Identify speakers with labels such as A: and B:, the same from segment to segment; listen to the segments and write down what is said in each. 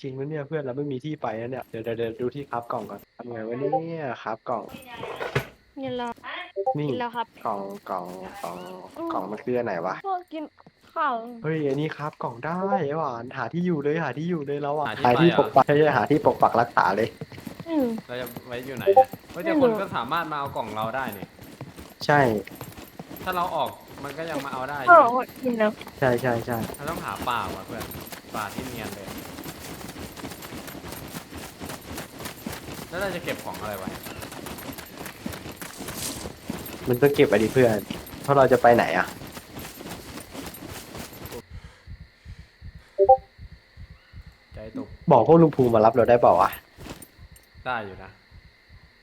A: จริงไหมเนี่ยเพื่อนเราไม่มีที่ไปนะเนี่ยเดี๋ยวเดี๋ยวเดี๋ยวดูที่ครับกล่องก่อนทำไงวะเนี่ยครับกล่อง
B: เงินเรา
A: นี่
B: กินแล้วครับ
A: กล่องกล่องกล่องกล่องมันคืออันไหนวะ
B: พวกกินข้าว
A: เฮ้ยอันนี้ครับกล่องได้ไอ้หวานหาที่อยู่เลยหาที่อยู่เลยแล้วอะ
C: หาที่
A: หาที่
C: ไปเหรอ
A: ปกปักใช่ใช่หาที่ปกปักรักษาเลย
B: อืม
C: เราจะไว้อยู่ไหนเนี่ยเฮ้ยแต่
B: ไม่
C: คน
B: รู้
C: ก็สามารถมาเอากล่องเราได้นี่
A: ใช่
C: ถ้าเราออกมันก็ยังมาเอาได้อ
B: ก็
C: ยู่
B: อดกินแล้ว
A: ใช่ใช่ใช่
C: เราต้องหาป่าว่ะเพื่อนป่าที่เนียนเลย แล้วเราจะเก็บของอะไรไว้
A: มันต้องเก็บไว้ดิเพื่อน เพราะเราจะไปไหนอะ
C: ใจตก
A: บอกพวกลุงภูมิมารับเราได้เปล่าวะ
C: ได้อยู่นะ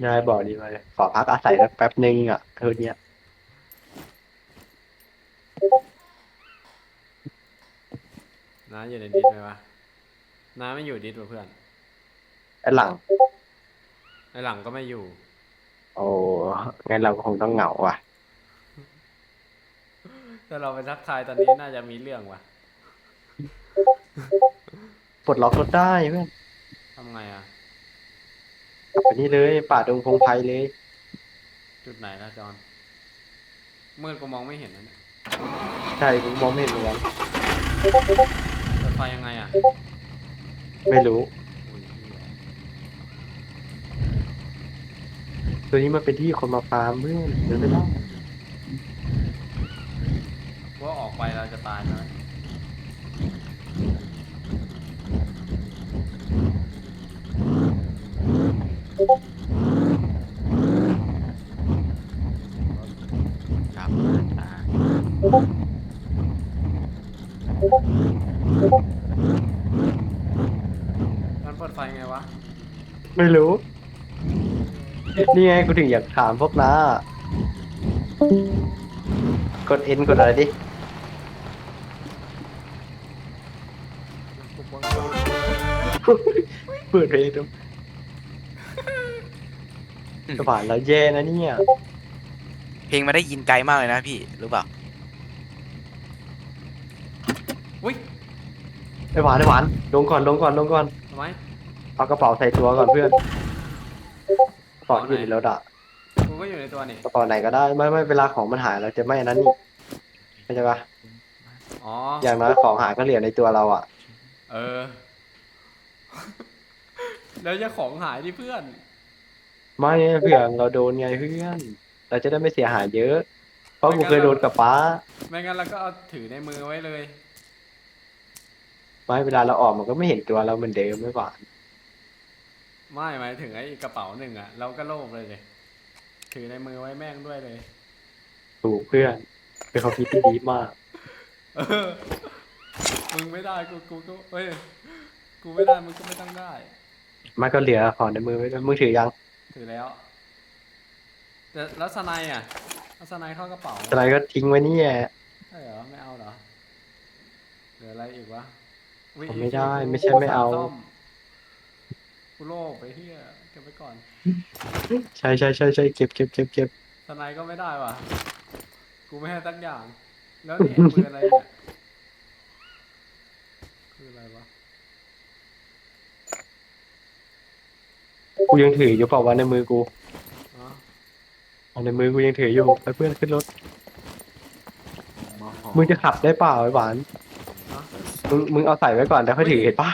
A: ยายบอกดีมาเลยขอพักอาศัยสักแป๊บนึงอะคืนเนี้ย
C: น้าอยู่ในดิสไหมวะน้าไม่อยู่ดิสว่ะเพื่อน
A: ไอ้หลัง
C: ในหลังก็ไม่อยู่
A: โอ้งั้นเราก็คงต้องเหงาว่ะ
C: ถ้าเราไปทักทายตอนนี้น่าจะมีเรื่องว่ะ
A: ปลดล็อกรถได้เพื่อน
C: ทำไงอะ
A: กลับไปนี่เลย ป่าดงพงไพรเลย
C: จุดไหนล่ะจอนมืดก็มองไม่เห็นนะเนี่ย
A: ใช่ผมมองไม่เห็นเหมือนกัน
C: เปิดไฟยังไงอะ
A: ไม่รู้
C: อุ้ยเหี้ย
A: ตัวนี้มันเป็นที่คนมาฟาร์มเพื่อนเดินไม่ได้
C: ว่าออกไปเราจะตายนะ
D: ครับอ่า
C: มันเปิดไฟไงวะ
A: ไม่รู้ นี่ไงกูถึงอยากถามพวกน้ากดเอ็นกดอะไรดิ เปิดเพลงดูกระบาดแล้วแย่นะเนี่ย
D: เพลงมาได้ยินไกลมากเลยนะพี่รู้เปล่า
C: อุ้ย
A: ไอหวานไอหวานลงก่อนลงก่อนลงก่อน
C: ทำไม
A: เอากระเป๋าใส่ตัวก่อนเพื่อน กระเป๋าที่อยู่ในรถอะ
C: กูก็อยู่ในตัวนี่
A: กระเป๋าไหนก็ได้ไม่ไม่เวลาของมันหายเราจะไม่อันนั้นนี่เข้าใจปะ
C: อ๋อ
A: อย่างน้อยของหายก็เหลือในตัวเราอะ
C: เออ แล้วจะของหายที่เพื่อน
A: ไม่เพื่อนเราโดนไงเพื่อน เราจะได้ไม่เสียหายเยอะ เพราะกูเคยโดนกับป้า
C: ไม่งั้นเราก็เอาถือในมือไว้เลย
A: ไม่เวลาเราออกมันก็ไม่เห็นตัวเราเหมือนเดิมไม่หวาน
C: ไม่หมายถึงไอ้กระเป๋าหนึ่งอะเราก็โลภเลยเลยถือในมือไว้แม่งด้วยเลย
A: ถูกเพื่อนเป็นความคิดที่ดีมาก
C: เออมึงไม่ได้กูกูก็เอ้ยกูไม่ได้มึงก็ไม่ต้องได้
A: มันก็เหลือของในมือไว้ด้วยมึงถือยัง
C: ถือแล้วแต่แล้วสไนด์อะเอาสไนด์เข้ากระเป๋า
A: อะไรก็ทิ้งไว้นี่แหละ
C: ใช่เหรอไม่เอาเหรอเหลืออะไรอีกวะอุ๊ย
A: ผมไม่ได้
C: กู
A: ไม่ใช่ไม่เอา
C: สซ่มกู โลภไปเฮียเก็บไว้ก่อน
A: ใช่ใช่ใช่ใช่เก็บเก็บเก็บเก็บ
C: สไนด์ก็ไม่ได้ว่ะ กูไม่ให้ตั้งอย่าง แล้วนี่ปืนอะไรเนี่ยคืออะไรวะ
A: กูยังถืออยู่เปล่าวะในมือกู
C: อ๋อ
A: เอาในมือกูยังถืออยู่ไปเพื่อนขึ้นรถมึงจะขับได้เปล่าไอ้หวาน
C: อ๋อ
A: มึงมึงเอาใส่ไว้ก่อนแล้วค่อยถือเห็นปะ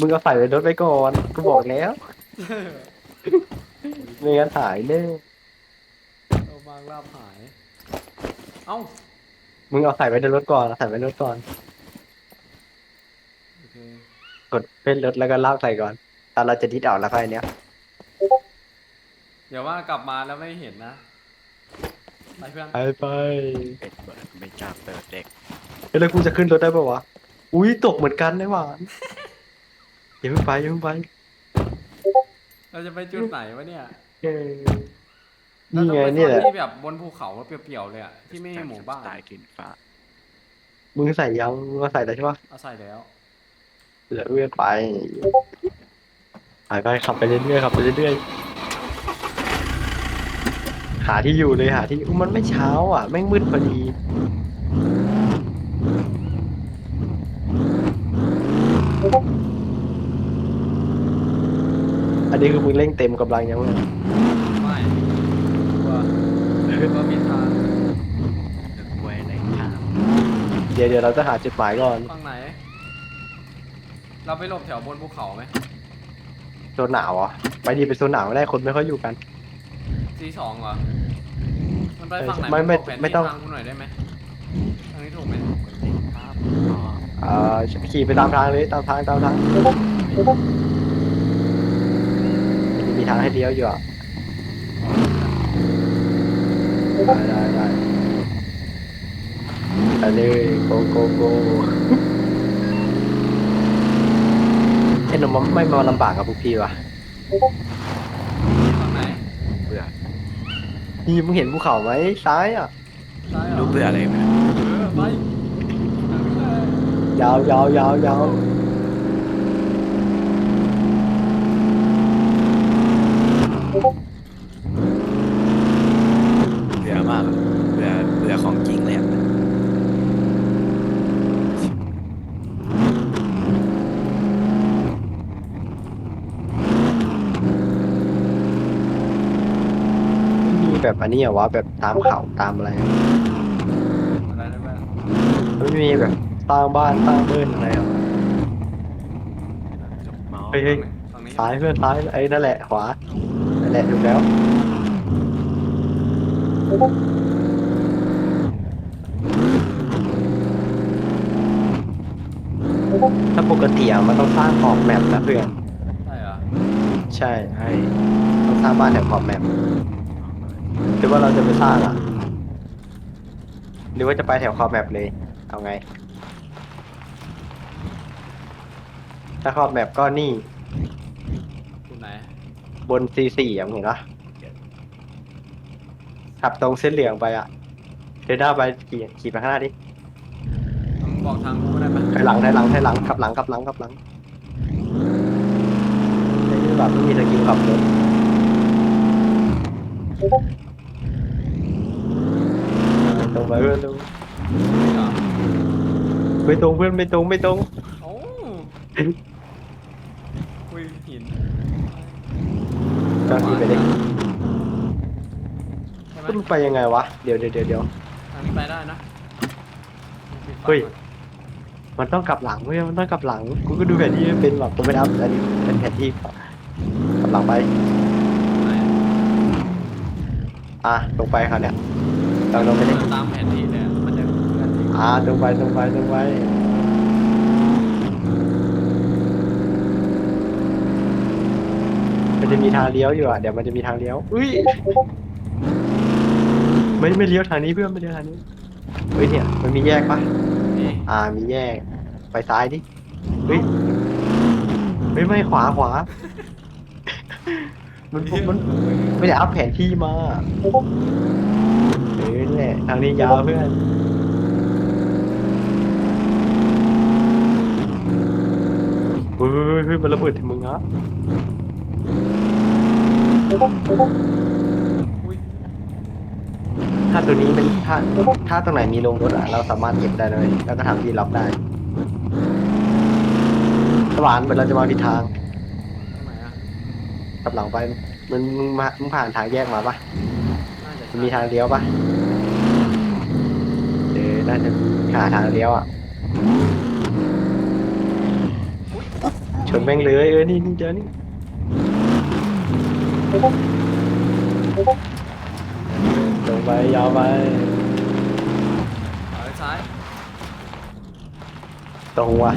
A: มึงเอาใส่ไว้รถไว้ก่อนกูบอกแล้วไม่งั้นหายแน่
C: เอาบางลาบหาย เอ้า
A: มึงเอาใส่ไว้ในรถก่อนเอาใส่ไว้ในรถก่อน
C: โอเค
A: กดเป็นรถแล้วก็ลากใส่ก่อนตอนเราจะดิดออกแล้วค่อยเนี้ย
C: อย่าว่ากลับมาแล้วไม่เห็นนะ ไปเพื่อน
A: ไปไป
D: เป็ดเปิดไม่กล้าเปิดเด็ก
A: เฮ้ยแล้วกูจะขึ้นรถได้ปะวะ อุ้ยตกเหมือนกันไอ้หวาน อย่าเพิ่งไปอย่าเพิ่งไป
C: เราจะไปจุดไหนวะเนี่ย
A: เออ
C: เรา
A: นี่
C: ต้อง
A: ไง
C: ไป
A: นี่แหละ
C: ที่แบบบนภูเขาเปลี่ยวๆเลยอะที่ไม่มีหมู่บ้าน
D: สไตล์กินฟ้า
A: มึงใส่ยังมึงก็ใส่แล้วใช่ปะ
C: เอาใส่แล้ว
A: เหลือเอื้อนไปไปไปขับไปเรื่อยๆขับไปเรื่อยๆหาที่อยู่เลยหาที่อุ๊ยมันไม่เช้าอะแม่งมืดพอดี นนี้คือมึงเร่งเต็มกำลังยังไง
C: ไม่กลัวกลัวผิดทาง
D: กล้วยอะไรครับ
A: เดี๋ยวเดี๋ยวเราจะหาจุดหมายก่อน
C: ฝั่งไหน เราไปหลบแถวบนภูเขาไหม
A: โซนหนาวเหรอะไปดีไปโซนหนาวไม่ได้คนไม่ค่อยอยู่กัน
C: ซีสองเหรอ มันไปฝั่งไหน
A: ไม่ไม่
C: บอกแผน
A: ไม่ต้อง
C: ที่ทางกูหน่อยได้ไหมทางนี้ถูกไหม
D: ครับอ๋อ
A: เอ่อขี่ไปตามทางเลยตามทางตามทางมี ทางให้เลี้ยวอยู่อะได้ได้ได้ไปเลยโกโกโกไอ้หนุ่มมันไม่มาลำบากกับพวกพี่วะ
C: ฝั่งไหน
D: เบื่อ
A: นี่มึงเห็นภูเขาไหมซ้ายอะ
C: ซ้ายเหรอ
D: รู้เบื่ออะไรไหม
C: เออไปทางนี้เลย
A: ยาวยาวยาวยาว
D: เบื่อมากอะเบื่อเบื่อของจริงเลยอะ
A: ไม่มีแบบ อันนี้เหรอวะแบบตามเขาตามอะไรอะ
C: อะไรได้บ้าง
A: ไม่มีแบบสร้างบ้านสร้างเบิร์นอะไรเหรอ
D: จบเมาส์
A: เฮ้ยเฮ้ย
C: ฝั่งนี้
A: ซ้ายเพื่อนซ้ายไอ้นั่นแหละขวานั่นแหละถูกแล้วถ้าปกติอะมันต้องสร้างขอบแมปนะเพื่อน
C: ใช่เหรอ
A: ใช่
D: ใช่
A: ต้องสร้างบ้านแถวขอบแมป หรือว่าเราจะไปสร้างอะ หรือว่าจะไปแถวขอบแมปเลย เอาไง ถ้าขอบแมปก็นี่
C: จุดไหน
A: บน C4 อะมึงเห็นปะขับตรงเส้นเหลืองไปอะ เดินหน้าไปขี่ขี่ไปข้างหน้าดิ
C: มึงบอกทางกูได้ปะ
A: ถอยหลังถอยหลังถอยหลังขับหลังขับหลังขับหลังไอ้นี่แบบไม่มีสกิลขับรถ ตรงไปเพื่อนตรง
C: นี่เหรอ
A: ไม่ตรงเพื่อนไม่ตรงไม่ตรง
C: โอ้คุยหิน
A: เจ้าที่ไปได้
C: ใช่ไหม
A: มันไปยังไงวะเดี๋ยวเดี๋ยวเดี๋ยวเดี๋ยว
C: ทางนี้ไปได้นะ
A: เฮ้ยมันต้องกลับหลังเว้ยมันต้องกลับหลังกูก็ดูแผนที่ไม่เป็นหรอกกูไม่ได้อัพอันนี้เป็นแผนที่ก่อนกลับหลังไป
C: ไหน
A: อะตรงไปครับเนี่ยตรงลงไป
C: เดิ
A: ดิ
C: นตามแผนที่เลยอะมันจะเพื่อนที่
A: อ่าตรงไปตรงไปตรงไปมันจะมีทางเลี้ยวอยู่อะเดี๋ยวมันจะมีทางเลี้ยวอุ้ยไม่ไม่เลี้ยวทางนี้เพื่อนไม่เลี้ยวทางนี้เฮ้ยเนี่ยมันมีแยกปะ
C: นี่
A: อ่ามีแยกไปซ้ายดิเฮ้ยเฮ้ยไม่ขวาขวา มันมันไม่ได้อัพแผนที่มาเออนี่แหละทางนี้ยาวเพื่อนเฮ้ยเฮ้ยมันระเบิดถึงมึงฮะ
C: อุ้ย
A: ถ้าตัวนี้มันถ้าถ้าตรงไหนมีโรงรถอะ เราสามารถเก็บได้เลย แล้วก็ทำที่ล็อกได้สวรรค์เหมือนเราจะมาผิดทาง กลับหลังไปมันมึงมามึงผ่านทางแยกมาปะ
C: น่าจะ
A: มันมีทางเลี้ยวปะเออน่าจะหาทางเลี้ยวอะ ชนแม่งเลยเออนี่นี่เจอนี่ตรงไปยาวไป
C: เอาไปซ้าย
A: ตรงว่ะ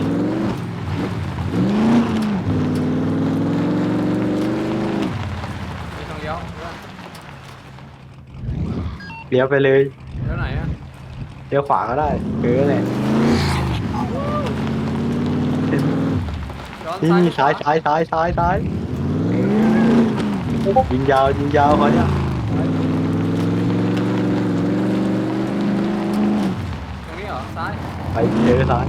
C: มีทางเลี้ยวเพื่อน
A: เลี้ยวไปเลย
C: เลี้ยวไหนอะ
A: เลี้ยวขวาก็ได้เออแหละ
C: ย้อน
A: นี่
C: ซ้าย
A: นี่ซ้ายซ้ายซ้ายซ้ายซ้ายเออยิงยาวยิงยาวเขาเนี่ย
C: ตรงนี้เหรอซ้าย
A: ไปเจอซ้าย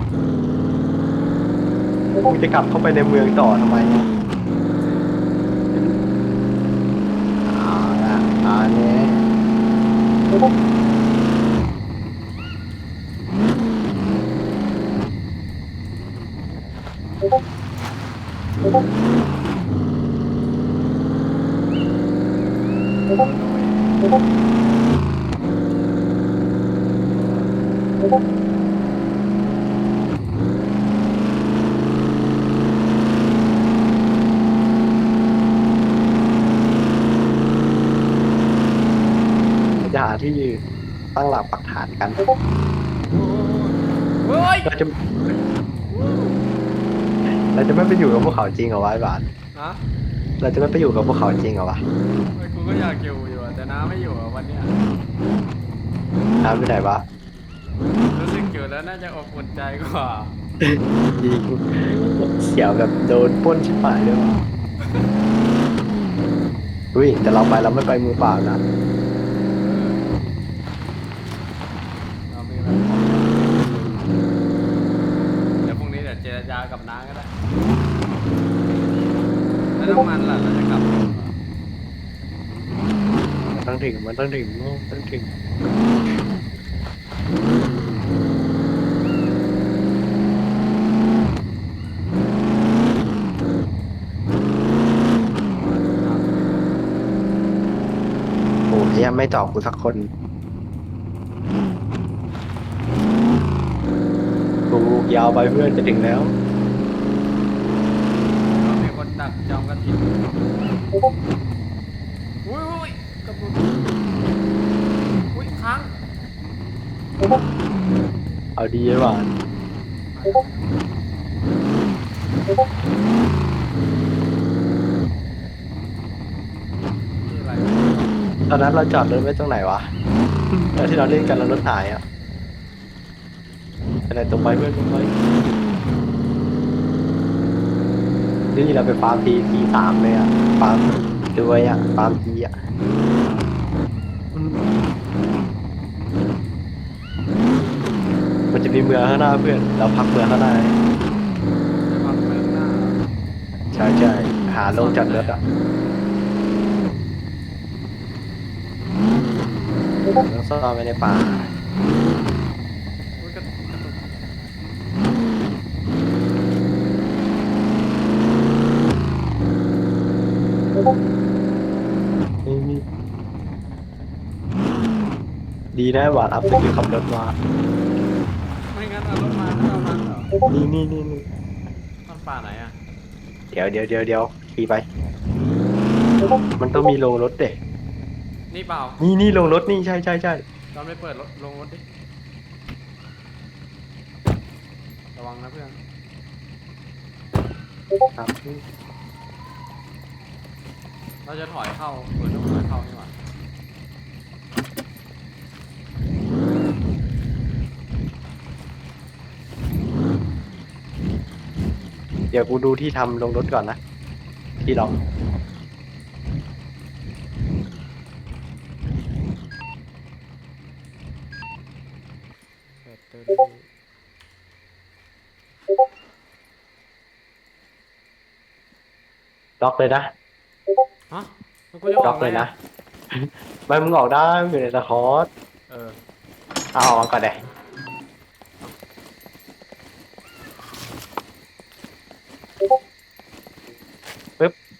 A: มึงจะกลับเข้าไปในเมืองต่อทำไมเนี่ยเอาละเอา เนี่ หาที่ตั้งหลักปักฐานกัน
C: เฮ้ย
A: เราจะเราจะไม่ไปอยู่กับพวกเขาจริงเหรอวะไอ้บาท
C: ฮะ
A: เราจะไม่ไปอยู่กับพวกเขาจริงเหรอวะ
C: เฮ้ยกูก็อยากอยู่อยู่อะแต่น้าไม่อยู่อะวันเนี้ย
A: น้ำไปไหนวะ
C: รู้สึกอยู่แล้วน่าจะอบอุ่นใจกว่า
A: จริงเสียวแบบโดนปล้นชิบหายด้วยวะอุ้ยแต่เราไปเราไม่ไปมือเปล่านะ
C: เรามีแบบของเดี๋ยวพรุ่งนี้เดี๋ยวเจรจา กับน้าก็ได้แล้วน้ำมันล่ะเราจะกลับ
A: มันต้องถึงมันต้องถึงมันต้องถึงโอ้ยยังไม่ตอบกูสักคนกูยาวไปเพื่อนจะถึงแล้ว
C: เรามีคนดัก จองกระถิ่นอุ้ยอุ้ยกระปุกอุ้ยค้าง
A: เอาดีไว้ก่อน
C: นี่อะไร
A: ตอนนั้นเราจอดรถไว้ตรงไหนวะตอนที่เราเล่นกันแล้วรถหายอะอะไรตรงไปเพื่อนตรงไป นี่เราไปฟาร์มทีทีสามเลยอะ ฟาร์มด้วยอะ ฟาร์มทีอะมันจะมีเมืองข้างหน้าเพื่อน เราพักเมืองข้างหน้า
C: จะพักเมืองหน้า
A: ใช่ใช่หาลงจากรถอะต้องซ่อนไว้ในป่า
C: อุ้ยกระตุกกระตุก
A: นี่นี่ ดีนะหวานอัพสกิลขับรถมา
C: ไม่งั้นเอารถมาไม่เอามันเหรอ
A: นี่นี่นี่นี่
C: มันป่าไหนอะ
A: เดี๋ยวเดี๋ยวเดี๋ยวเดี๋ยวขี่ไป มันต้องมีลงรถเด็
C: นี่เปล่า
A: นี่นี่ลงรถนี่ใช่ใช่ใช่
C: ตอนไปเปิดรถลงรถดิระวังนะเพื่อน
A: ครับ
C: เราจะถอยเข้าเปิดต้องถอยเข้านี่หว่า
A: เดี๋ยวกูดูที่ทำลงรถก่อนนะ ที่ล็อก
C: เปิดตัวนี้
A: ล็อกเลยนะ
C: ฮะมันกูจะอ
A: ล็
C: อ
A: อกก
C: เล
A: เลยย
C: นะ
A: นะ ไม่มึงออกได้มึงอยู่ในสคอร์ต
C: เออ
A: เอาออกมาก่อนเลย